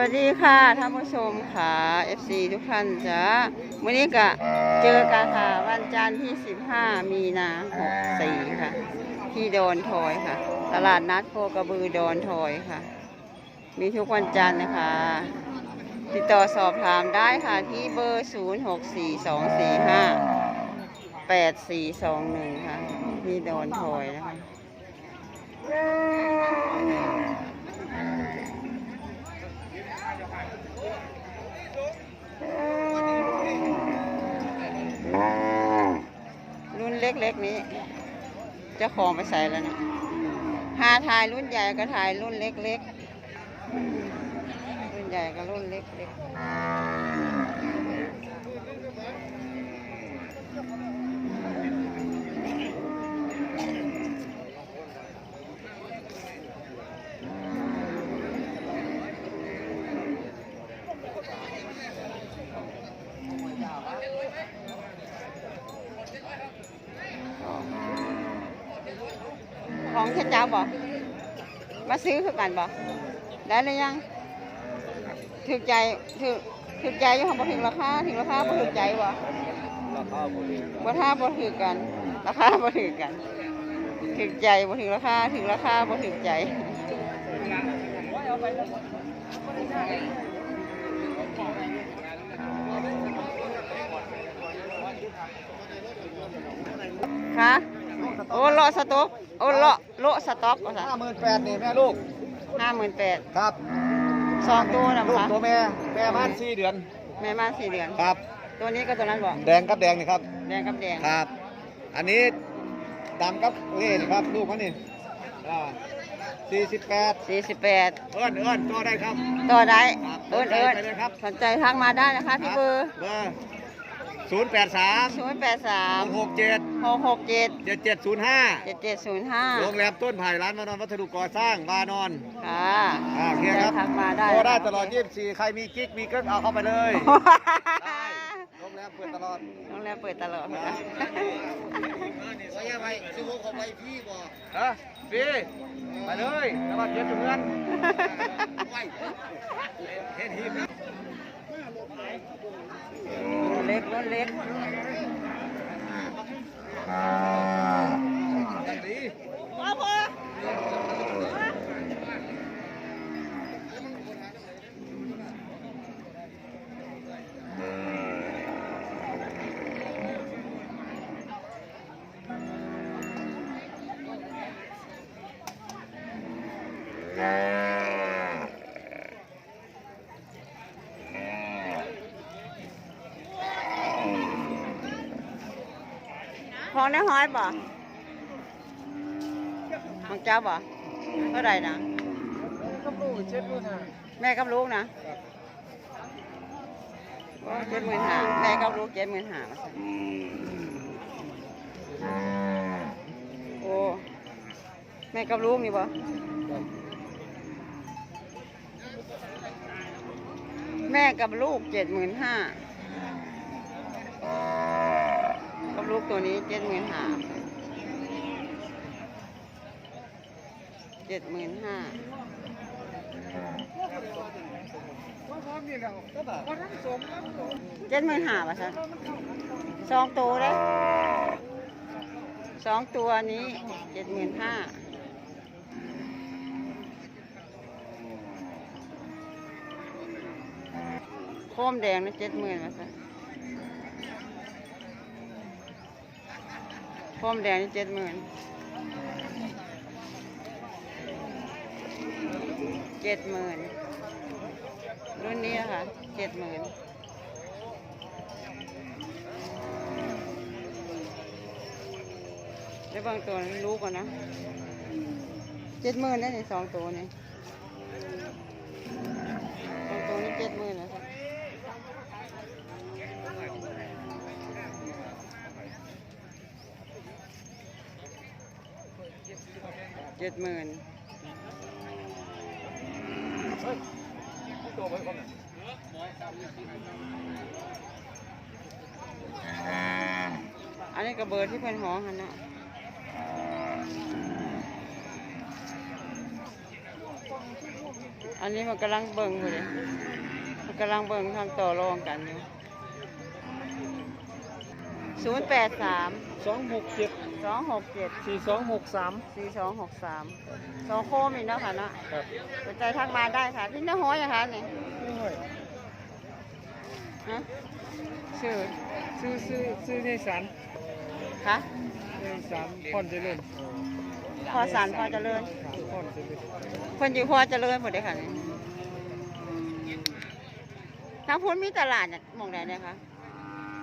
วัสดีค่ะท่านผู้ชมค่ะ FC ทุกท่านจ้าวันนี้ก็เจอกันค่ะ วันจันทร์ที่ 15 มีนา64ค่ะ ที่โดอนทอยค่ะ ตลาดนัดโคกระบือโดอนทอยค่ะ มีทุกวันจันทร์นะคะ ติดต่อสอบถามได้ค่ะที่เบอร์ 064245 8421 ค่ะ ที่โดอนทอยนะคะ รุ่น เล็กๆนี้เจะของไปใส่แล้วเนี่ยหาถ่ายรุ่นใหญ่ก็ถ่ายรุ่นเล็กๆ รุ่นใหญ่ก็รุ่นเล็กๆ ของเจ้าบ่มาซื้อคือกันบ่ได้หรือยังถึกใจถึกถึกใจอยู่ของบ่ถึงราคาถึงราคาบ่ถึกใจบ่ราคาบ่ดีบ่ท่าบ่ถึกกันราคาบ่ถึกกันถึกใจบ่ถึงราคาถึงราคาบ่ถึกใจค่ะโอ้โลสต็อก โอ้โลโลสต็อกว่าซะห้าหมื่นแปดนี่แม่ลูก ห้าหมื่นแปดครับสองตัวนะลูกคะตัวแม่แม่บ้านสี่เดือน แม่มาสี่เดือน ครับ ตัวนี้ก็ตัวนั้นบอกแดงกับแดงนี่ครับ แดงกับแดงครับ อันนี้ดำกับเล่นี่ครับลูกมันนี่อ่าสี่สิบแปดสี่สิบแปดเอิ้นเอิ้นตัวได้ครับ ต่อได้ครับเอิญเอิญไปเลยครับสนใจทักมาได้นะคะที่เบอร์ เบอร์ ศูนย์แปดสามศูนย์แปดสามหกเจ็ดหกหกเจ็ดเจ็ดเจ็ดศูนย์ห้าเจ็ดเจ็ดศูนย์ห้าโรงแรมต้นไผ่ร้านมานอนวัสดุก่อสร้างวานอนค่ะอ่าโอเคครับทักมาได้โทรได้ตลอด24ใครมีกิ๊กมีเกิ๊กเอาเข้าไปเลยได้โรงแรมเปิดตลอดโรงแรมเปิดตลอดนะคะไปซื้อของไปพี่บอกเออพี่ไปเลยแล้วมาเก็บถุงเงินเห็นหีบ นะรุ่นเล็กรุ่นเล็กอย่างนี้ ของในห้อยบ่ของเจ้าบ่เท่าไหร่นะก็ปลูกเช็ดด้วยนะแม่กับลูกนะเจ็ดหมื่นห้าแม่กับลูกเจ็ดหมื่นห้าโอ้แม่กับลูกนี่บ่แม่กับลูกเจ็ดหมื่นห้า ลูกตัวนี้เจ็ดหมื่นห้าเจ็ดหมื่นห้าเจ็ดหมื่นห้าป่ะจ๊ะสองตัวเลยสองตัวนี้เจ็ดหมื่นห้าโคมแดงนะเจ็ดหมื่นป่ะจ๊ะโคมแดงนี่เจ็ดหมื่นเจ็ดหมื่นรุ่นนี้นะคะเจ็ดหมื่นแล้วบางตัวรู้ก่อนนะเจ็ดหมื่นได้ในสองตัวนี่สองตัวนี่เจ็ดหมื่นแล้วครั เจ็ดหมื่นอันนี้ก็เบอร์ที่เพื่อนหอหันนะอันนี้มันกำลังเบิ่งอยู่เลยมันกำลังเบิ่งทางต่อรองกันอยู่ศูนย์แปดสามสองหกเจ็ด สองหกเจ็ดสี่สองหกสามสี่สองหกสามสองโคมอีกเนาะค่ะเนาะครับสนใจทักมาได้ค่ะที่น้าห้อยอะคะนี่นี่ห้อยฮะชื่อซื้อซื้อซื้อในสารคะในสารพ่อนเจริญพอสารพอเจริญพ่อนเจริญคนอยู่พอเจริญหมดเลยค่ะนี่ทางพ้นมีตลาดเนี่ยหมองไหนเนี่ยคะ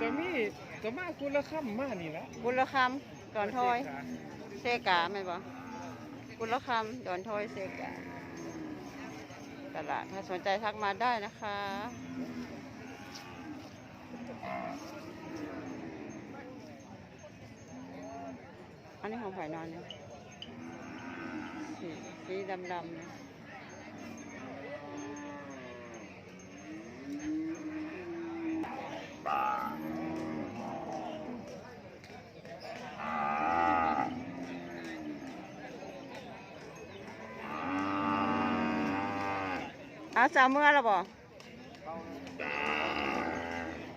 จะมีจะมาคุณละค่ำมานี่ละบุรคำ ดอนทอยเซกาไหมนบ่บุรคำดอนทอยเซกาตลาดถ้าสนใจทักมาได้นะคะ อันนี้ของไผ่นอนเนี่ยสีสีดำๆเนี่ย เอาสาวเมื่อแล้วบ่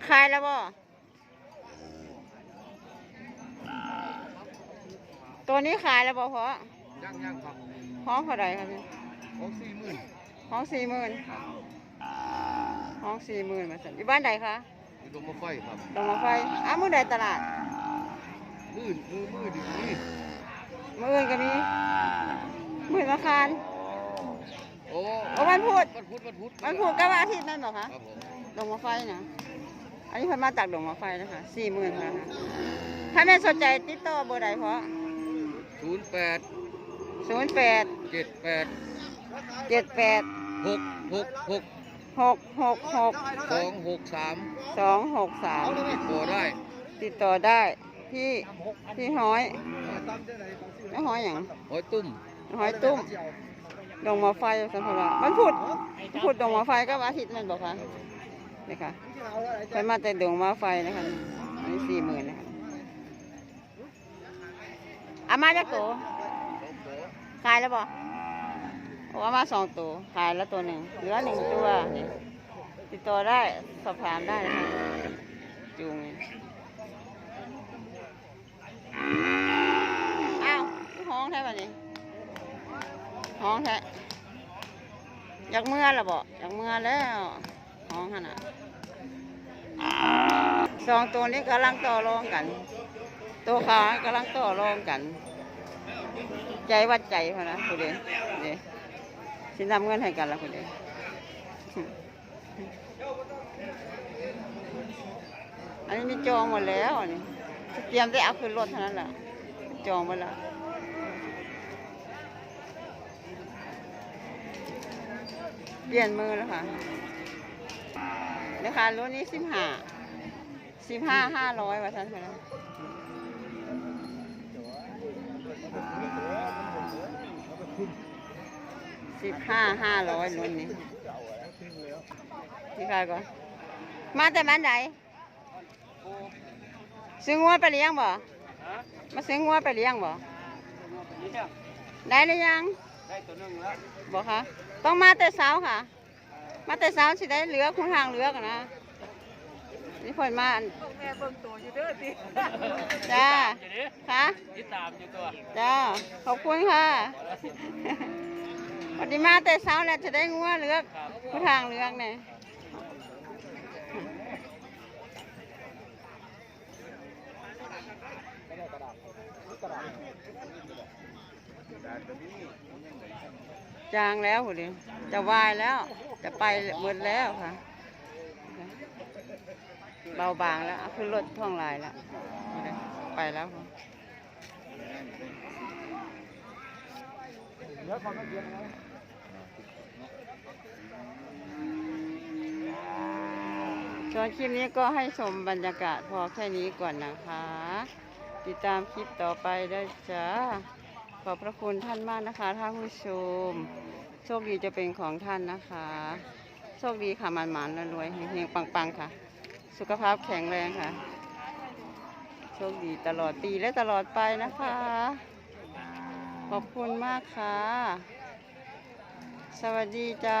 ขายแล้วบ่ตัวนี้ขายแล้วบ่เพราะย่างย่างครับห้องเท่าไหร่ครับพี่ของสี่หมื่นห้องสี่หมื่นห้องสี่หมื่นมาสั่นอยู่บ้านใดคะอยู่ตรงมาไฟครับลงมาไฟอ้าวมือใดตลาดมืดมือมืดดีนี่มืออื่นก็มีมือมาคาร โอ้โอ้วันพุธ วันพุธวันพุธวันพุธกับวันอาทิตย์นั่นเหรอคะครับผมลงมาไฟนะอันนี้เพิ่นมาจากลงมาไฟนะคะสี่หมื่นนะคะถ้าแม่สนใจติดต่อเบอร์ใดเพราะศูนย์แปดศูนย์แปดเจ็ดแปดเจ็ดแปดหกหกหกหกหกหกสองหกสามสองหกสามติดต่อได้ติดต่อได้ที่ที่ห้อยไม่ห้อยอย่างหอยตุ้มห้อยตุ้ม ดงมาไฟสัมภาระมันพูดพูดดงมาไฟก็วันอาทิตย์มันบอกค่ะนี่ค่ะไปมาแต่ดงมาไฟนะคะอันนี้สี่หมื่นนะคะอามาจากตัวขายแล้วบอกโอ้อามาสองตัวขายแล้วตัวหนึ่งเหลือหนึ่งตัวนี่ติดต่อได้สอบถามได้นะคะจูงอ้าวห้องแท้ป่ะนี่ ห้องแท้อยากเมื่อละบ่อยากเมื่อแล้วห้องขนาดสองตัวนี้กำลังต่อรองกัน ตัวขากำลังต่อรองกัน ใจวัดใจพอนะคุณเดนนี่สินำเงินให้กันละคุณเดนอันนี้มีจองหมดแล้วนนี่เตรียมได้เอาขึ้นรถเท่านั้นแหละจองหมดแล้ว เปลี่ยนมือแล้วค่ะราคารถนี้สิบห้าสิบห้าห้าร้อยว่าท่านคะนะสิบห้าห้าร้อยรุ่นนี้ที่ใครก่อนมาแต่บ้านไหนซื้องัวไปเลี้ยงบ่มาซื้องัวไปเลี้ยงบ่ได้หรือยัง ได้ตัวนึงแล้วบอกค่ะต้องมาแต่เช้าค่ะ มาแต่เช้าสิได้เหลือคุณทางเหลือกอะนะนี่ผลมาอันแม่เบิ่งตัวอยู่เด้อสิจ้าอยู่ดิค่ะติดตามอยู่ตัวจ้าขอบคุณค่ะวันนี้มาแต่เช้าแล้วจะได้งัวเหลือกคุณทางเหลือกเนี่ย จางแล้วคุณดิจะวายแล้ว จะไปหมดแล้วค่ะ เบาบางแล้วเอาขึ้นรถท่องลายแล้ว ไปแล้วค่ะส่วนคลิปนี้ก็ให้ชมบรรยากาศพอแค่นี้ก่อนนะคะ ติดตามคลิปต่อไปได้จ้า ขอบพระคุณท่านมากนะคะท่านผู้ชม โชคดีจะเป็นของท่านนะคะ โชคดีค่ะมันหมานรวยเฮงๆปังๆค่ะ สุขภาพแข็งแรงค่ะ โชคดีตลอดปีและตลอดไปนะคะ ขอบคุณมากค่ะ สวัสดีจ้า